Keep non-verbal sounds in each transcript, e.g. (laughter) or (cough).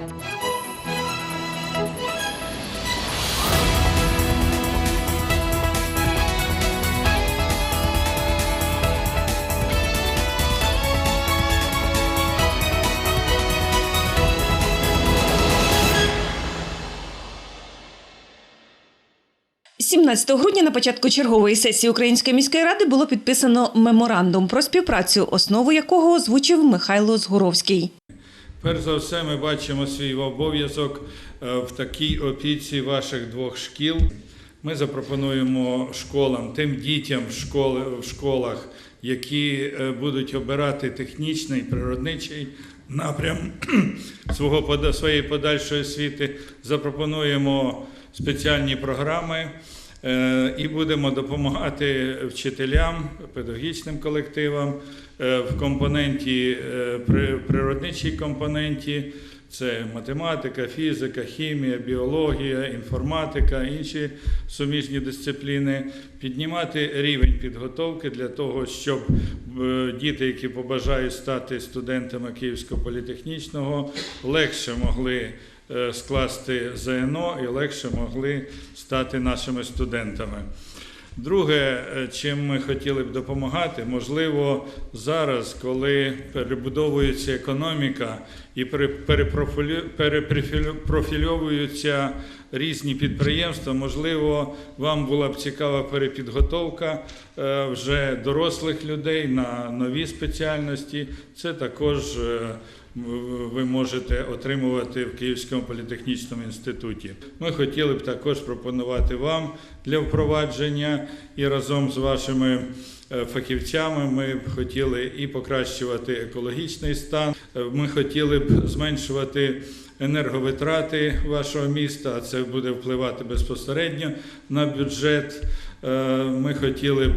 – 17 грудня на початку чергової сесії Української міської ради було підписано меморандум про співпрацю, основу якого озвучив Михайло Згуровський. Перш за все, ми бачимо свій обов'язок е, в такій опіці ваших двох шкіл. Ми запропонуємо школам, тим дітям в, школи, в школах, які е, будуть обирати технічний, природничий напрям (clears throat) свого, своєї подальшої освіти, запропонуємо спеціальні програми і будемо допомагати вчителям, педагогічним колективам е, в компоненті, е, при- природничій компоненті. Це математика, фізика, хімія, біологія, інформатика, інші суміжні дисципліни, піднімати рівень підготовки для того, щоб е, діти, які побажають стати студентами Київського політехнічного, легше могли е, скласти ЗНО і легше могли стати нашими студентами. Друге, е, чим ми хотіли б допомагати, можливо, зараз, коли перебудовується економіка і пере- перепрофільовуються різні підприємства, можливо, вам була б цікава перепідготовка е, вже дорослих людей на нові спеціальності. Це також е, ви можете отримувати в Київському політехнічному інституті. Ми хотіли б також пропонувати вам для впровадження і разом з вашими е, фахівцями ми б хотіли і покращувати екологічний стан. Е, Ми хотіли б зменшувати енерговитрати вашого міста, а це буде впливати безпосередньо на бюджет. Е, Ми хотіли б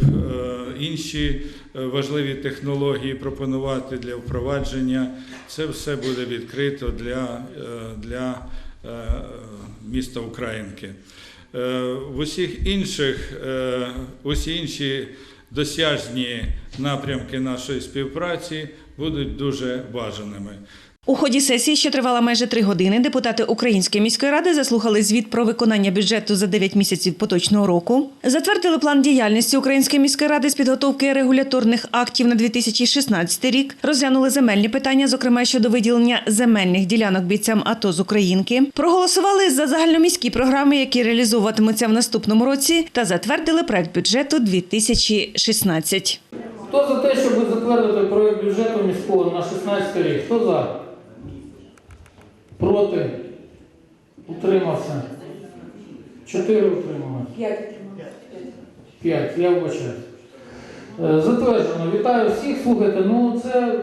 інші важливі технології пропонувати для впровадження. Це все буде відкрито для, е, для е, міста Українки. Е, В усіх інших, усі інші досяжні напрямки нашої співпраці будуть дуже бажаними. У ході сесії, що тривала майже три години, депутати Української міської ради заслухали звіт про виконання бюджету за 9 місяців поточного року, затвердили план діяльності Української міської ради з підготовки регуляторних актів на 2016 рік, розглянули земельні питання, зокрема щодо виділення земельних ділянок бійцям АТО з Українки, проголосували за загальноміські програми, які реалізовуватимуться в наступному році, та затвердили проект бюджету 2016. Хто за те, щоб затвердити проєкт бюджету міського на 16 рік? Хто за? Проти? Утримався? Чотири утрималися? П'ять. П'ять. Я вбачаю. Е, Затверджено. Вітаю всіх. Слухайте, ну це,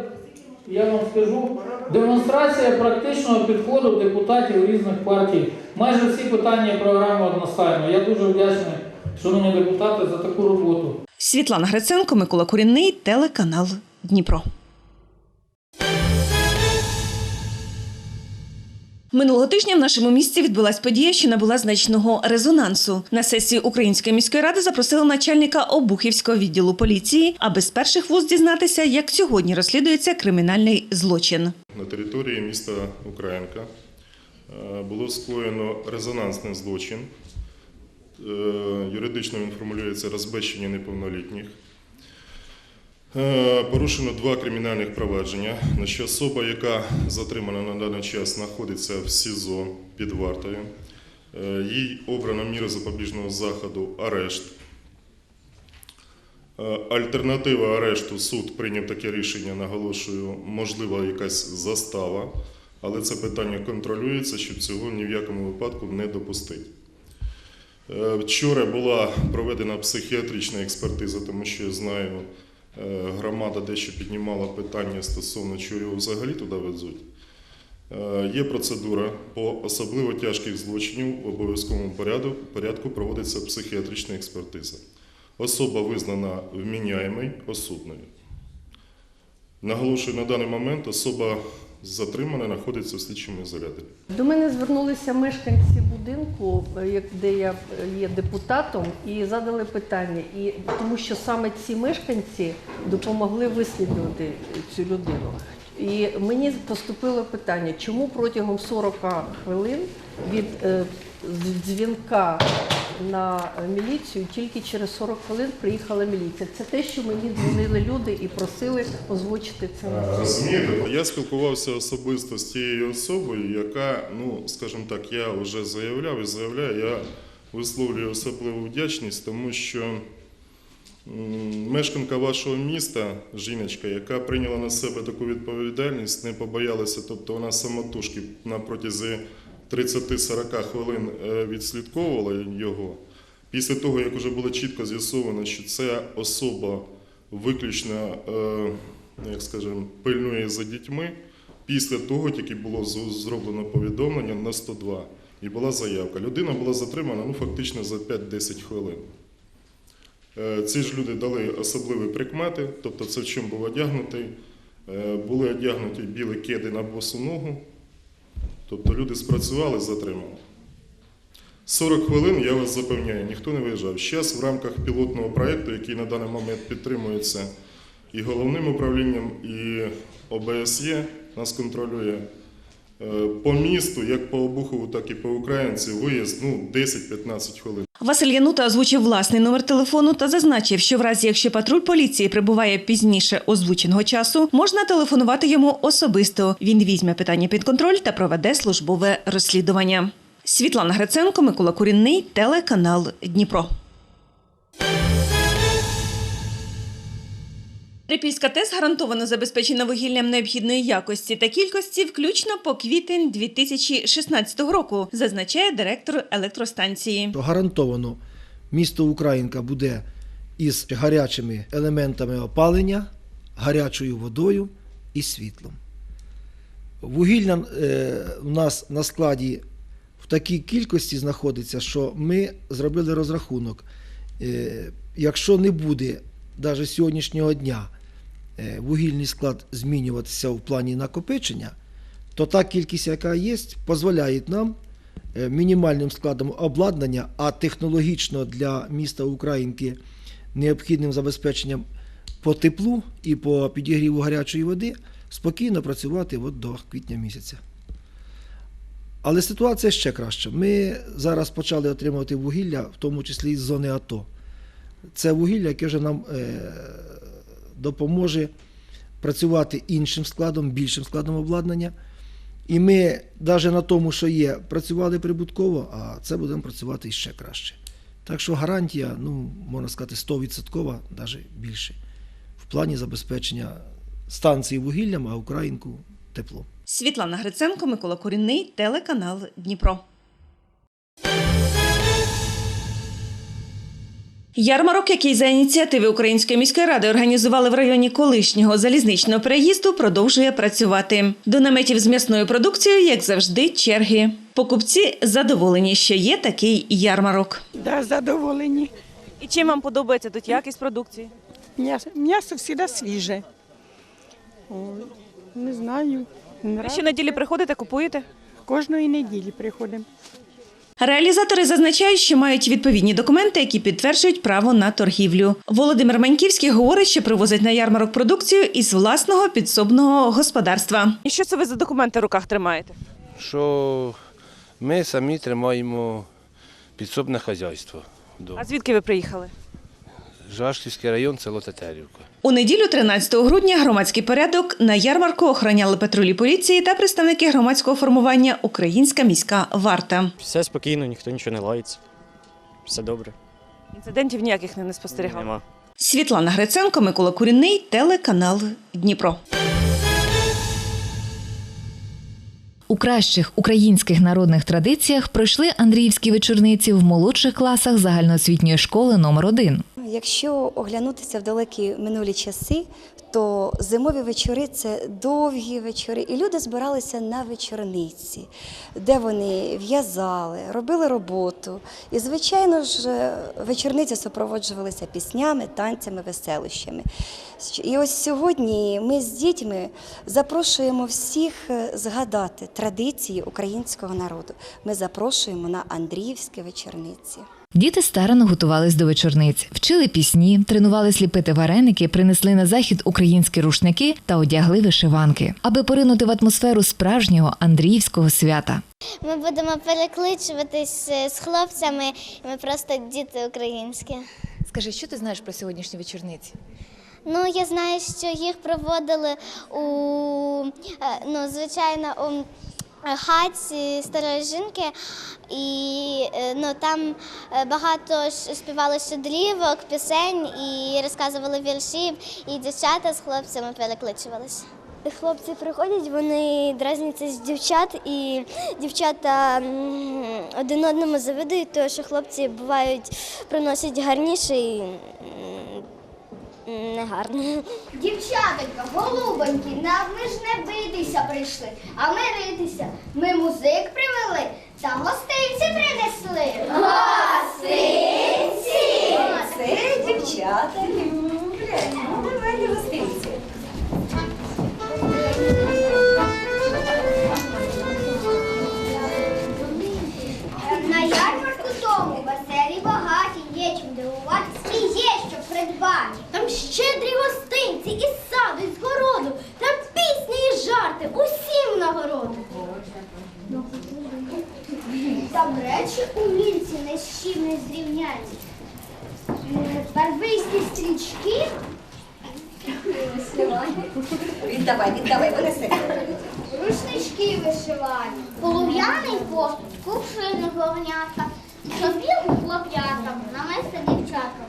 я вам скажу, демонстрація практичного підходу депутатів різних партій. Майже всі питання програми одностайно. Я дуже вдячний, шановні депутати, за таку роботу. Світлана Гриценко, Микола Курінний, телеканал Дніпро. Минулого тижня в нашому місті відбулась подія, що набула значного резонансу. На сесію Української міської ради запросили начальника Обухівського відділу поліції, аби з перших вуз дізнатися, як сьогодні розслідується кримінальний злочин. На території міста Українка е, було скоєно резонансний злочин. Е, Юридично він формулюється розбещення неповнолітніх. Е, Порушено два кримінальних провадження. Значить, особа, яка затримана на даний час, знаходиться в СІЗО під вартою. Е, Їй обрано міру запобіжного заходу арешт. Е, Альтернатива арешту суд прийняв таке рішення, наголошую, можлива якась застава, але це питання контролюється, щоб цього ні в якому випадку не допустити. Вчора була проведена психіатрична експертиза, тому що я знаю, громада дещо піднімала питання стосовно чого його взагалі туди везуть. Е, Є процедура по особливо тяжких злочинів в обов'язковому порядку, порядку проводиться психіатрична експертиза. Особа визнана вміняємою осудною. Наголошую, на даний момент особа затримана, знаходиться в слідчому ізоляторі. До мене звернулися мешканці будинку, е, де я е, є депутатом, і задали питання. І тому що саме ці мешканці допомогли вислідувати цю людину. І мені поступило питання, чому протягом 40 хвилин від е, дзвінка на міліцію тільки через 40 хвилин приїхала міліція. Це те, що мені дзвонили люди і просили озвучити це на Розумієте, я спілкувався особисто з тією особою, яка, ну скажімо так, я вже заявляв і заявляю, я висловлюю особливу вдячність, тому що мешканка вашого міста, жіночка, яка прийняла на себе таку відповідальність, не побоялася, тобто вона самотужки на протязі 30-40 хвилин е, відслідковувала його. Після того, як вже було чітко з'ясовано, що ця особа виключно, е, як скажемо, пильнує за дітьми, після того тільки було зроблено повідомлення на 102 і була заявка. Людина була затримана ну, фактично за 5-10 хвилин. Е, Ці ж люди дали особливі прикмети, тобто це в чому був одягнутий. Були одягнуті білі кеди на босу ногу. Тобто люди спрацювали, затримали. 40 хвилин, я вас запевняю, ніхто не виїжджав. Зараз в рамках пілотного проєкту, який на даний момент підтримується і головним управлінням, і ОБСЄ нас контролює. Е, По місту, як по Обухову, так і по Українці, виїзд ну, 10-15 хвилин. Василь Янута озвучив власний номер телефону та зазначив, що в разі, якщо патруль поліції прибуває пізніше озвученого часу, можна телефонувати йому особисто. Він візьме питання під контроль та проведе службове розслідування. Світлана Гриценко, Микола Курінний, телеканал Дніпро. Трипільська ТЕС гарантовано забезпечена вугіллям необхідної якості та кількості, включно по квітень 2016 року, зазначає директор електростанції. гарантовано місто Українка буде із гарячими елементами опалення, гарячою водою і світлом. Вугілля е, у нас на складі в такій кількості знаходиться, що ми зробили розрахунок. Е, якщо не буде навіть сьогоднішнього дня е, вугільний склад змінюватися в плані накопичення, то та кількість, яка є, дозволяє нам е, мінімальним складом обладнання, а технологічно для міста Українки необхідним забезпеченням по теплу і по підігріву гарячої води спокійно працювати от до квітня місяця. Але ситуація ще краща. Ми зараз почали отримувати вугілля, в тому числі з зони АТО. Це вугілля, яке вже нам е, допоможе працювати іншим складом, більшим складом обладнання. І ми навіть на тому, що є, працювали прибутково, а це будемо працювати ще краще. Так що гарантія, ну, можна сказати, 100%, навіть більше, в плані забезпечення станції вугіллям, а Українку теплом. Світлана Гриценко, Микола Корінний, телеканал Дніпро. Ярмарок, який за ініціативи Української міської ради організували в районі колишнього залізничного переїзду, продовжує працювати. До наметів з м'ясною продукцією, як завжди, черги. Покупці задоволені, що є такий ярмарок. Да, задоволені. І чим вам подобається тут якість продукції? М'ясо, м'ясо завжди свіже. О, не знаю. Нрав... щонеділі приходите, купуєте? Кожної неділі приходимо. Реалізатори зазначають, що мають відповідні документи, які підтверджують право на торгівлю. Володимир Маньківський говорить, що привозить на ярмарок продукцію із власного підсобного господарства. І що це ви за документи в руках тримаєте? що ми самі тримаємо підсобне хазяйство. А звідки ви приїхали? Жашківський район, село Тетерівка. У неділю, 13 грудня, громадський порядок на ярмарку охороняли патрулі поліції та представники громадського формування Українська міська варта. Все спокійно, ніхто нічого не лається. Все добре. Інцидентів ніяких не спостерігали. Нема. Світлана Гриценко, Микола Курінний, телеканал Дніпро. У кращих українських народних традиціях пройшли Андріївські вечорниці в молодших класах загальноосвітньої школи номер 1 Якщо оглянутися в далекі минулі часи, то зимові вечори це довгі вечори, і люди збиралися на вечорниці, де вони в'язали, робили роботу. І, звичайно ж, вечорниці супроводжувалися піснями, танцями, веселищами. І ось сьогодні ми з дітьми запрошуємо всіх згадати традиції українського народу. Ми запрошуємо на Андріївські вечорниці. Діти старано готувались до вечорниць, вчили пісні, тренувались ліпити вареники, принесли на захід українські рушники та одягли вишиванки, аби поринути в атмосферу справжнього Андріївського свята. Ми будемо перекличуватись е, з хлопцями. Ми просто діти українські. Скажи, що ти знаєш про сьогоднішні вечорниці? Ну, я знаю, що їх проводили у е, ну, звичайно у хаті старої жінки, і е, ну, там е, багато співали щедрівок, пісень і розказували віршів, і дівчата з хлопцями перекличувалися. Хлопці приходять, вони дразняться з дівчат, і дівчата один одному завидують, тому що хлопці бувають приносять гарніше і м, Дівчатенька, гарно. Голубонькі, нам ми ж не битися прийшли, а ми ритися. Ми музик привели та гостинці принесли. Гостинці! Це дівчата є. Там щедрі гостинці із саду, і з городу, там пісні і жарти, усім нагороду. Там речі у мільці не з чим не зрівняні. Барвисті стрічки. Віддавай, віддавай, винеси. Рушнички вишивані, полум'яний посуд, кувшини горнятка, шопілку хлоп'ятам, намиста дівчатам.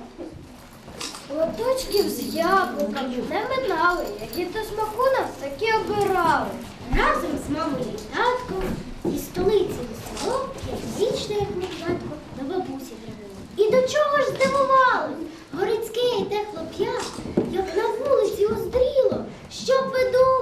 Лоточків з яблуками не минали, які до смаку нас такі обирали. Разом з мамою і татком і столиці до село, вічно, як мужатко, до бабусі привело. І до чого ж здивували? Горицьке йде хлоп'я, як на вулиці оздріло. Що ви думали?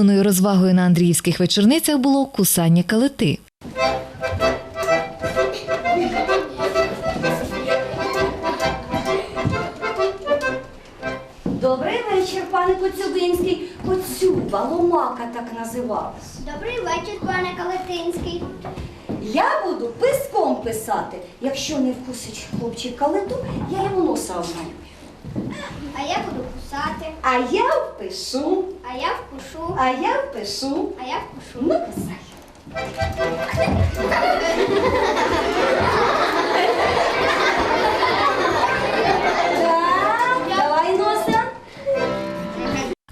Улюбленою розвагою на Андріївських вечорницях було кусання калити. Добрий вечір, пане Коцюбинський. Коцюба, ломака так називалась. Добрий вечір, пане Калетинський. Я буду писком писати. Якщо не вкусить хлопчик калиту, я йому носа обмалюю. А я буду кусати, А я впишу, а я вкушу, а я впишу. а я вкушу. Ну, давай носа.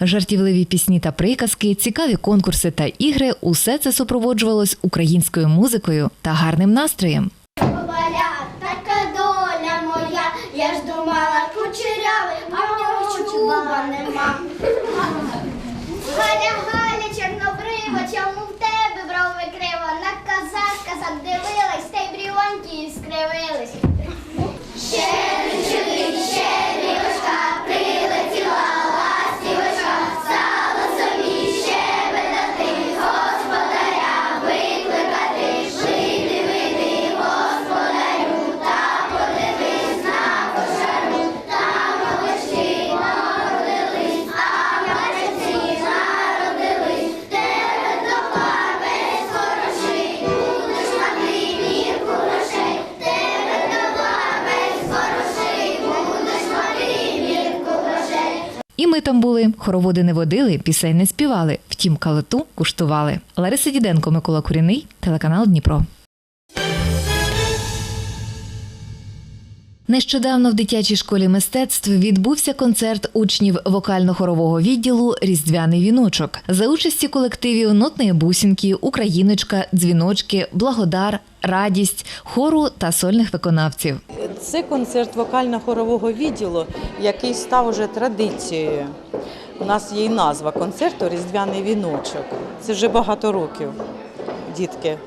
Жартівливі пісні та приказки, цікаві конкурси та ігри усе це супроводжувалось українською музикою та гарним настроєм. Валя, така доля моя, я ж думала кучерявий, а в нього чуба нема. Галя, Галя, чорнобрива, чому в тебе брови криво? На казак, казак дивилась, та й бріоньки хороводи не водили, пісень не співали, втім калиту куштували. Лариса Діденко, Микола Куріний, телеканал Дніпро. Нещодавно в дитячій школі мистецтв відбувся концерт учнів вокально-хорового відділу Різдвяний віночок за участі колективів Нотної бусінки, Україночка, Дзвіночки, Благодар, Радість, хору та сольних виконавців. Це концерт вокально-хорового відділу, який став уже традицією. У нас є і назва концерту Різдвяний віночок. Це вже багато років дітки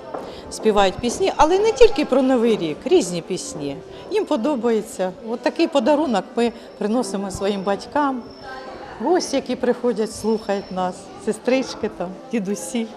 співають пісні, але не тільки про Новий рік, різні пісні. Їм подобається. От такий подарунок ми приносимо своїм батькам. Гості, які приходять, слухають нас, сестрички там, дідусі.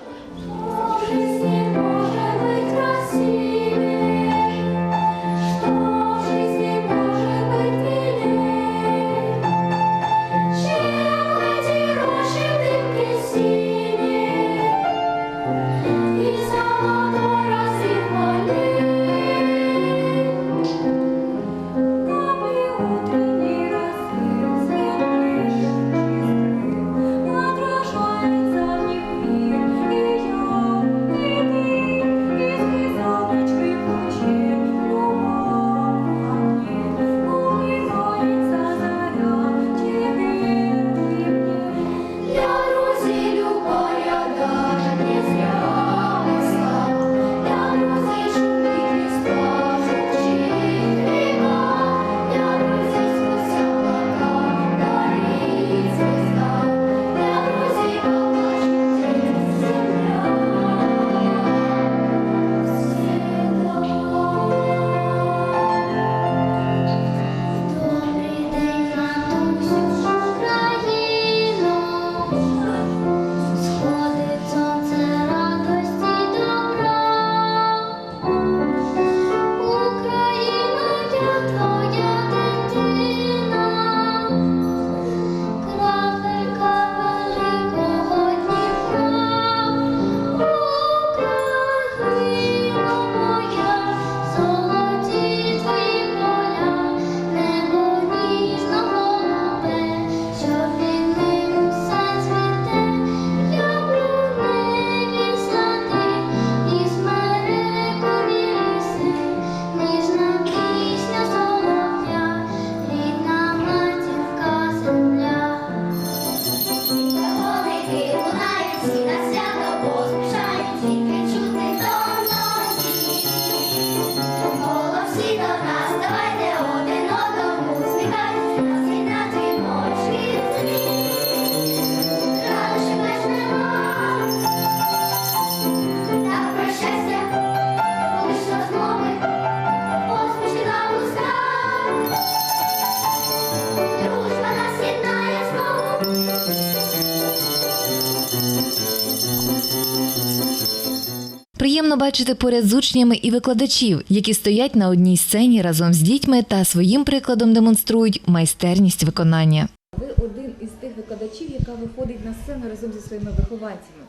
Приємно бачити поряд з учнями і викладачів, які стоять на одній сцені разом з дітьми та своїм прикладом демонструють майстерність виконання. Ви один із тих викладачів, яка виходить на сцену разом зі своїми вихованцями.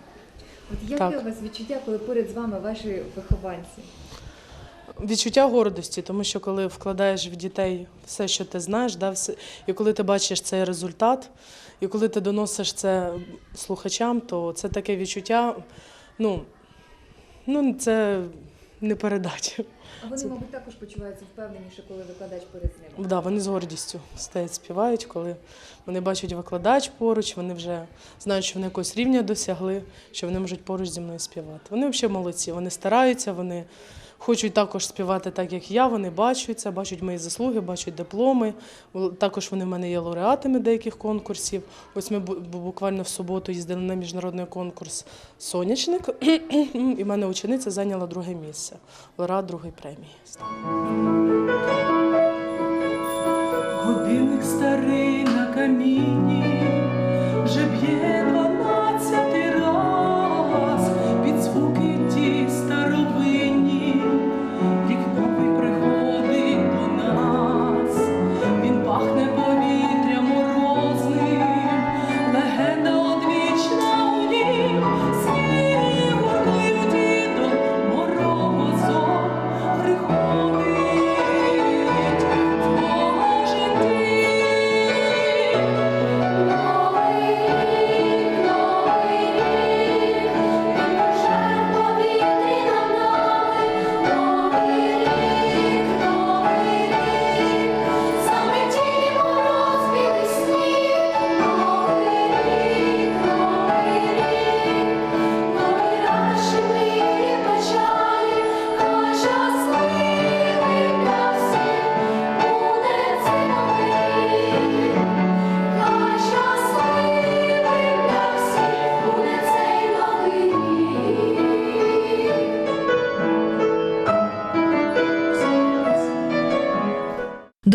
От яке Так. у вас відчуття, коли поряд з вами ваші вихованці? Відчуття гордості, тому що коли вкладаєш в дітей все, що ти знаєш, да, все, і коли ти бачиш цей результат, і коли ти доносиш це слухачам, то це таке відчуття, ну, ну це не передача. А вони, Це- мабуть, також почуваються впевненіше, коли викладач поряд з ними. Да, вони з гордістю стоять, співають, коли вони бачать викладач поруч, вони вже знають, що вони якогось рівня досягли, що вони можуть поруч зі мною співати. Вони взагалі молодці, вони стараються, вони хочуть також співати так, як я. Вони бачать це, бачать мої заслуги, бачать дипломи. Також вони в мене є лауреатами деяких конкурсів. Ось ми бу- бу- буквально в суботу їздили на міжнародний конкурс Сонячник, (clears throat) і в мене учениця зайняла друге місце, лауреат другої премії. Годинник старий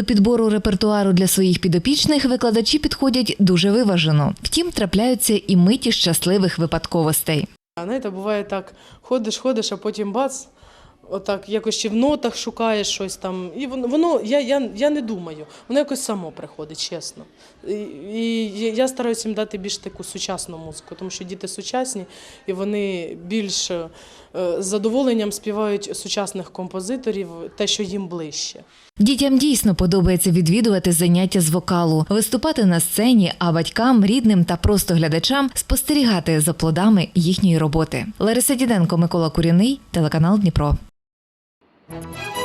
До підбору репертуару для своїх підопічних викладачі підходять дуже виважено. Втім, трапляються і миті щасливих випадковостей. Знаєте, буває так, ходиш, ходиш, а потім бац, отак якось чи в нотах шукаєш щось там. І воно, воно я, я, я не думаю, воно якось само приходить, чесно. І, і я стараюся їм дати більш таку сучасну музику, тому що діти сучасні і вони більш е, з задоволенням співають сучасних композиторів, те, що їм ближче. Дітям дійсно подобається відвідувати заняття з вокалу, виступати на сцені, а батькам, рідним та просто глядачам спостерігати за плодами їхньої роботи. Лариса Діденко, Микола Куряний, телеканал Дніпро. Thank you.